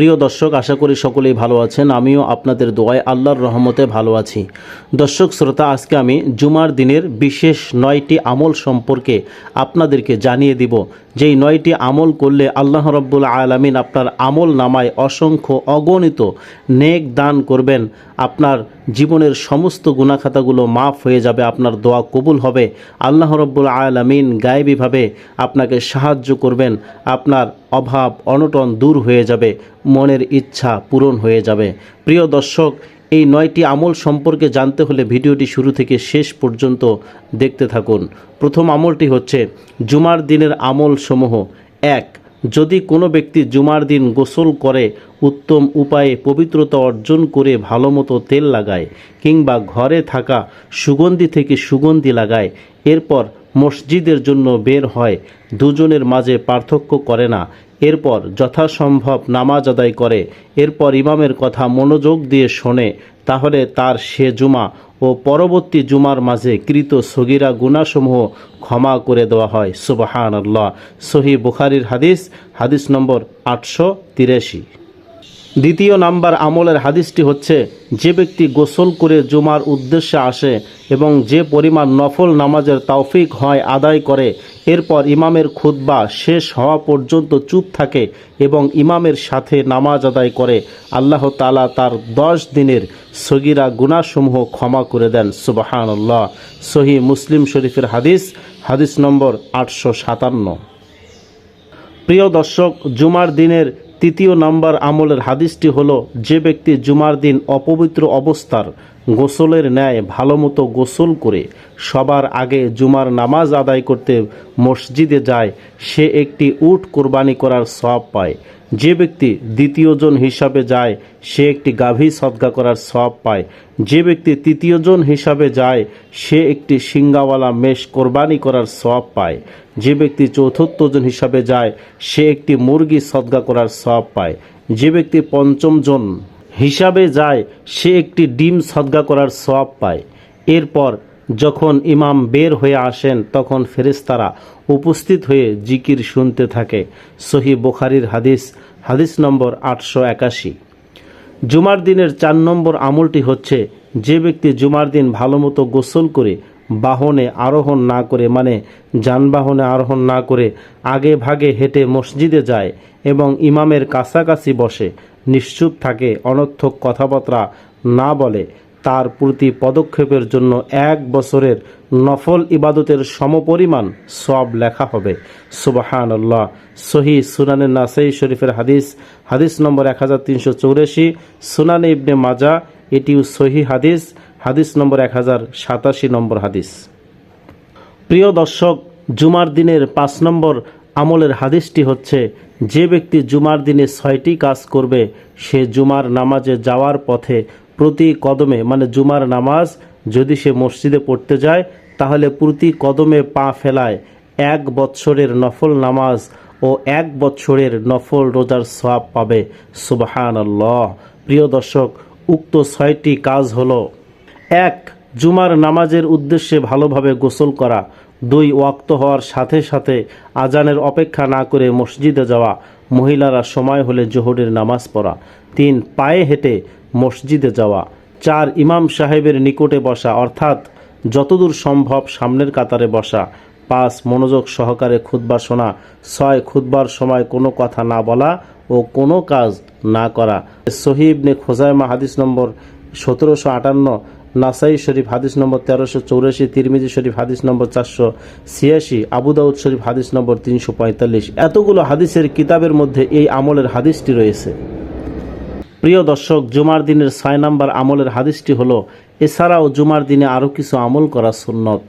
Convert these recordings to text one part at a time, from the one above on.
প্রিয় দর্শক, আশা করি সকলেই ভালো আছেন। আমিও আপনাদের দোয়ায় আল্লাহর রহমতে ভালো আছি। দর্শক, শ্রোতা, আজকে আমি জুমার দিনের বিশেষ নয়টি আমল সম্পর্কে আপনাদেরকে জানিয়ে দিব। যেই নয়টি আমল করলে আল্লাহ রব্বুল আলমিন আপনার আমল নামায় অসংখ্য অগণিত নেক দান করবেন। আপনার জীবনের সমস্ত গুণাখাতাগুলো মাফ হয়ে যাবে, আপনার দোয়া কবুল হবে। আল্লাহ রব্বুল আলমিন গায়েবীভাবে আপনাকে সাহায্য করবেন। আপনার অভাব অনটন দূর হয়ে যাবে, মনের ইচ্ছা পূরণ হয়ে যাবে। প্রিয় দর্শক, এই নয়টি আমল সম্পর্কে জানতে হলে ভিডিওটি শুরু থেকে শেষ পর্যন্ত দেখতে থাকুন। প্রথম আমলটি হচ্ছে জুমার দিনের আমল সমূহ এক, যদি কোনো ব্যক্তি জুমার দিন গোসল করে, উত্তম উপায়ে পবিত্রতা অর্জন করে ভালো মতো তেল লাগায় কিংবা ঘরে থাকা সুগন্ধি থেকে সুগন্ধি লাগায়, এরপর মসজিদের জন্য বের হয়, দুজনের মাঝে পার্থক্য করে না এরপর যথাসম্ভব নামাজ আদায় করে, এরপর ইমামের কথা মনোযোগ দিয়ে শোনে, তাহলে তার সে জুমা ও পরবর্তী জুমার মাঝে কৃত সগিরা গুণাসমূহ ক্ষমা করে দেওয়া হয়। সুবাহান আল্লাহ সহি বুখারির হাদিস হাদিস নম্বর আটশো তিরাশি। দ্বিতীয় নাম্বার আমলের হাদিসটি হচ্ছে, যে ব্যক্তি গোসল করে জুমার উদ্দেশ্যে আসে এবং যে পরিমাণ নফল নামাজের তৌফিক হয় আদায় করে, এরপর ইমামের খুতবা শেষ হওয়া পর্যন্ত চুপ থাকে এবং ইমামের সাথে নামাজ আদায় করে। আল্লাহ তালা তার দশ দিনের সগিরা গুণাসমূহ ক্ষমা করে দেন। সুবাহান্লাহ সহি মুসলিম শরীফের হাদিস হাদিস নম্বর আটশো সাতান্ন। প্রিয় দর্শক, জুমার দিনের তৃতীয় নম্বর আমলের হাদিসটি হল যে ব্যক্তি জুমার দিন অপবিত্র অবস্থার গোসলের ন্যায় ভালো মতো গোসল করে সবার আগে জুমার নামাজ আদায় করতে মসজিদে যায়, সে একটি উট কোরবানি করার সব পায়। যে ব্যক্তি দ্বিতীয়জন হিসাবে যায়, সে একটি গাভী সদ্গা করার সব পায়। যে ব্যক্তি তৃতীয়জন হিসাবে যায়, সে একটি সিঙ্গাওয়ালা মেষ কোরবানি করার সব পায়। যে ব্যক্তি চতুর্থজন হিসাবে যায়, সে একটি মুরগি সদ্গা করার সব পায়। যে ব্যক্তি পঞ্চমজন হিসাবে যায়, সে একটি ডিম সদ্গা করার সব পায়। এরপর যখন ইমাম বের হয়ে আসেন, তখন ফেরেশতারা উপস্থিত হয়ে জিকির শুনতে থাকে। সহি বুখারির হাদিস হাদিস নম্বর আটশো একাশি। জুমার দিনের চার নম্বর আমলটি হচ্ছে, যে ব্যক্তি জুমার দিন ভালো মতো গোসল করে বাহনে আরোহণ না করে মানে যানবাহনে আরোহণ না করে, আগে ভাগে হেঁটে মসজিদে যায় এবং ইমামের কাছাকাছি বসে নিশ্চুপ থাকে, অনর্থক কথাবার্তা না বলে, তার প্রতি পদক্ষেপের জন্য এক বছরের নফল ইবাদতের সমপরিমাণ সব লেখা হবে। সুবাহান আল্লাহ সহি সুনানে নাসাই শরীফের হাদিস হাদিস নম্বর এক হাজার তিনশো চৌরাশি, সুনানে ইবনে মাজা, এটিও সহি হাদিস হাদিস নম্বর এক হাজার সাতাশি নম্বর হাদিস। প্রিয় দর্শক, জুমার দিনের পাঁচ নম্বর আমলের হাদিসটি হচ্ছে, যে ব্যক্তি জুমার দিনে ছয়টি কাজ করবে, সে জুমার নামাজে যাওয়ার পথে প্রতি কদমে মানে জুমার নামাজ যদি সে মসজিদে পড়তে যায়, তাহলে প্রতি কদমে পা ফেলায় এক বৎসরের নফল নামাজ ও এক বৎসরের নফল রোজার সওয়াব পাবে। সুবাহান আল্লাহ প্রিয় দর্শক, উক্ত ছয়টি কাজ হলো, এক, জুমার নামাজের উদ্দেশ্যে ভালোভাবে গোসল করা। দুই ওয়াক্ত হওয়ার সাথে সাথে আজানের অপেক্ষা না করে মসজিদে যাওয়া, মহিলারা সময় হলে জোহরের নামাজ পড়া, তিন পায়ে হেঁটে মসজিদে যাওয়া, চার ইমাম সাহেবের নিকটে বসা, অর্থাৎ যতদূর সম্ভব সামনের কাতারে বসা, পাঁচ মনোযোগ সহকারে খুতবা শোনা, ছয় খুতবার সময় কোনো কথা না বলা ও কোনো কাজ না করা। সহিবনে খোজাইমা হাদিস নম্বর সতেরোশো আটান্ন নাসাই শরীফ, হাদিস নম্বর তেরোশো চৌরাশি, তিরমিজি শরীফ, হাদিস নম্বর চারশো ছিয়াশি আবুদাউদ শরীফ, হাদিস নম্বর তিনশো পঁয়তাল্লিশ। এতগুলো হাদিসের কিতাবের মধ্যে এই আমলের হাদিসটি রয়েছে। প্রিয় দর্শক, জুমার দিনের ছয় নম্বর আমলের হাদিসটি হলো, এছাড়াও জুমার দিনে আরও কিছু আমল করা সুন্নত,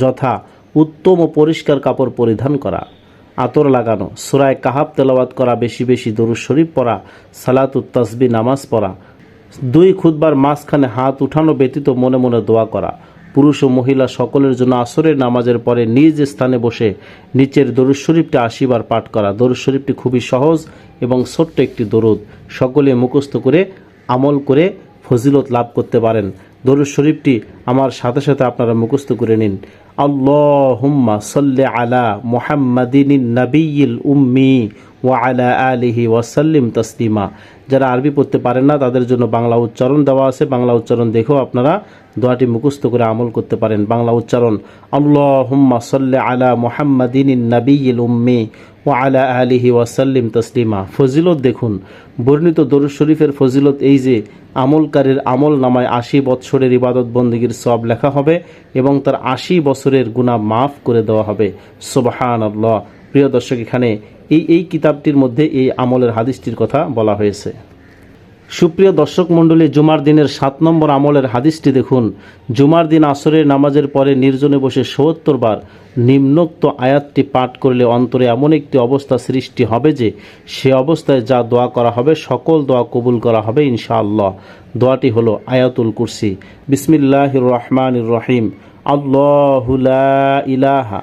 যথা উত্তম ও পরিষ্কার কাপড় পরিধান করা, আতর লাগানো, সুরায় কাহাব তেলাওয়াত করা, বেশি বেশি দরুদ শরীফ পড়া, সালাতুত তসবি, নামাজ পড়া দুই খুদবার মাঝখানে হাত উঠানো ব্যতীত মনে মনে দোয়া করা। পুরুষ ও মহিলা সকলের জন্য আসরের নামাজের পরে নিজ স্থানে বসে নিচের দরুদ শরীফটি আশিবার পাঠ করা। দরুদ শরীফটি খুবই সহজ এবং ছোট্ট একটি দরুদ। সকলে মুখস্থ করে আমল করে ফজিলত লাভ করতে পারেন। দরুদ শরীফটি আমার সাথে সাথে আপনারা মুখস্থ করে নিন। আল্লাহুম্মা সাল্লি আলা মুহাম্মাদিন নাবিয়িল উম্মি ওয়া আলা আলিহি ওয়াসাল্লিম তাসলিমা। যারা আরবি পড়তে পারেন না, তাদের জন্য বাংলা উচ্চারণ দেওয়া আছে। বাংলা উচ্চারণ দেখেও আপনারা দোয়াটি মুখস্থ করে আমল করতে পারেন। বাংলা উচ্চারণ, আল্লাহুম্মা সাল্লি আলা মুহাম্মাদিন নাবিয়িল উম্মি ওয়া আলা আলিহি ওয়াসাল্লিম তসলিমা। ফজিলত দেখুন, বর্ণিত দরুদ শরীফের ফজিলত এই যে, আমলকারীর আমল নামায় আশি বৎসরের ইবাদত বন্দীগীর সব লেখা হবে এবং তার আশি বছরের গুণা মাফ করে দেওয়া হবে। সুবহান আল্লাহ প্রিয় দর্শক, এখানে এই এই কিতাবটির মধ্যে এই আমলের হাদিসটির কথা বলা হয়েছে। সুপ্রিয় দর্শক মণ্ডলী, জুমার দিনের সাত নম্বর আমলের হাদিসটি দেখুন। জুমার দিন আসরের নামাজের পরে নির্জনে বসে সত্তর বার নিম্নোক্ত আয়াতটি পাঠ করলে অন্তরে এমন একটি অবস্থা সৃষ্টি হবে যে, সে অবস্থায় যা দোয়া করা হবে, সকল দোয়া কবুল করা হবে ইনশাআল্লাহ। দোয়াটি হলো আয়াতুল কুরসি। বিসমিল্লাহ রহমান রহিম। আল্লাহ ইলাহা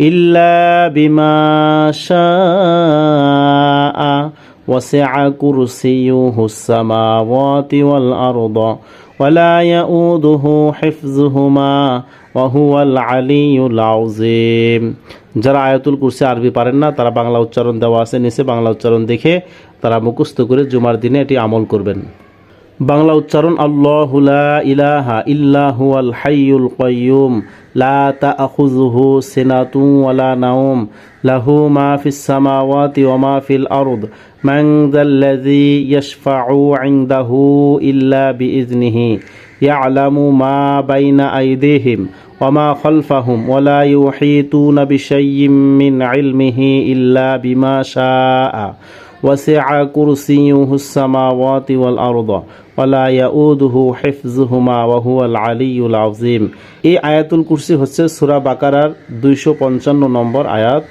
إلا بما شاء وسع كرسيه السماوات والأرض ولا يؤوده حفظهما وهو العلي العظيم যারা আয়াতুল কুরসি আরবি পারেন না তারা বাংলা উচ্চারণ দেওয়া আছে নিচে বাংলা উচ্চারণ দেখে তারা মুখস্থ করে জুমার দিনে এটি আমল করবেন বাংলা উচ্চারণ, আল্লাহু লা ইলাহা ইল্লাহু আল হাইয়ুল কাইয়ুম, লা তাআখুযুহু সিনাতুন ওয়ালা নাওম, লাহু মা ফিস সামাওয়াতি ওয়া মা ফিল আরদ, মান যাল্লাযী ইয়াশফা'ু 'ইনদাহু ইল্লা বিইذনিহি ইয়ালামু মা বাইনা আইদিহিম ওয়া মা খালফাহুম ওয়া লা ইউহিতুনা বিশাইয়্যিম মিন 'ইলমিহি ইল্লা বিমা وسع كرسيه السماوات والأرض ولا يؤوده حفظهما وهو العلي العظيم এই আয়াতুল কুরসি হচ্ছে সূরা বাকারার দুইশো পঞ্চান্ন নম্বর আয়াত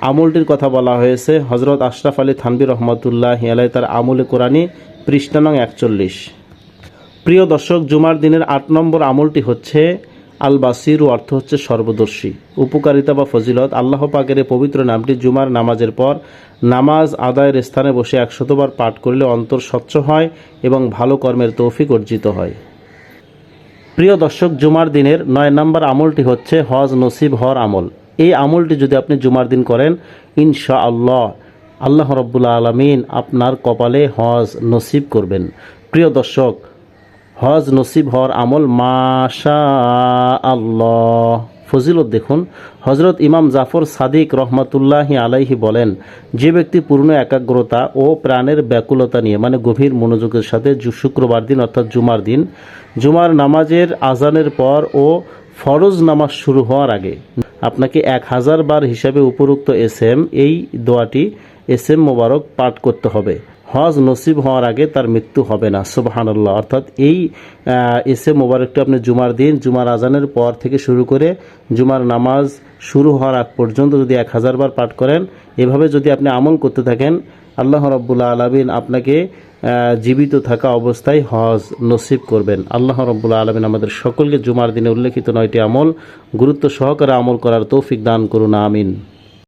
আমলটির কথা বলা হয়েছে হজরত আশরাফ আলী থানবি রহমতুল্লাহ আলাই তার আমলে কোরআনী পৃষ্ঠা নং একচল্লিশ প্রিয় দর্শক জুমার দিনের আট নম্বর আমলটি হচ্ছে আল বাসির অর্থ হচ্ছে সর্বদর্শী। উপকারিতা বা ফজিলত, আল্লাহ পাকের পবিত্র নামটি জুমার নামাজের পর নামাজ আদায়ের স্থানে বসে একশতবার পাঠ করলে অন্তর স্বচ্ছ হয় এবং ভালো কর্মের তৌফিক অর্জিত হয়। প্রিয় দর্শক, জুমার দিনের নয় নম্বর আমলটি হচ্ছে হজ নসিব হর আমল। এই আমলটি যদি আপনি জুমার দিন করেন ইনশা আল্লাহ আল্লাহ রব্বুল্লা আলমিন আপনার কপালে হজ নসিব করবেন। প্রিয় দর্শক হজ নসিব হওয়ার আমল মাশা আল্লাহ ফজিলত দেখুন, হজরত ইমাম জাফর সাদিক রহমতুল্লাহি আলাইহি বলেন, যে ব্যক্তি পূর্ণ একাগ্রতা ও প্রাণের ব্যাকুলতা নিয়ে মানে গভীর মনোযোগের সাথে শুক্রবার দিন অর্থাৎ জুমার দিন, জুমার নামাজের আজানের পর ও ফরজ নামাজ শুরু হওয়ার আগে, আপনাকে এক হাজার বার হিসাবে উপরোক্ত এস এম এই দোয়াটি এস এম মোবারক পাঠ করতে হবে। হজ নসিব হওয়ার আগে তার মৃত্যু হবে না সুবাহান্লাহ অর্থাৎ এই এস মোবারকটি আপনি জুমার দিন, জুমার আজানের পর থেকে শুরু করে জুমার নামাজ শুরু হওয়ার আগ পর্যন্ত যদি এক হাজার বার পাঠ করেন, এভাবে যদি আপনি আমল করতে থাকেন, আল্লাহ রব্বুল্লা আলমিন আপনাকে জীবিত থাকা অবস্থায় হজ নসিব করবেন। আল্লাহ রব্বুল্লা আলমিন আমাদের সকলকে জুমার দিনে উল্লেখিত নয়টি আমল গুরুত্ব সহকারে আমল করার তৌফিক দান করুন, আমিন।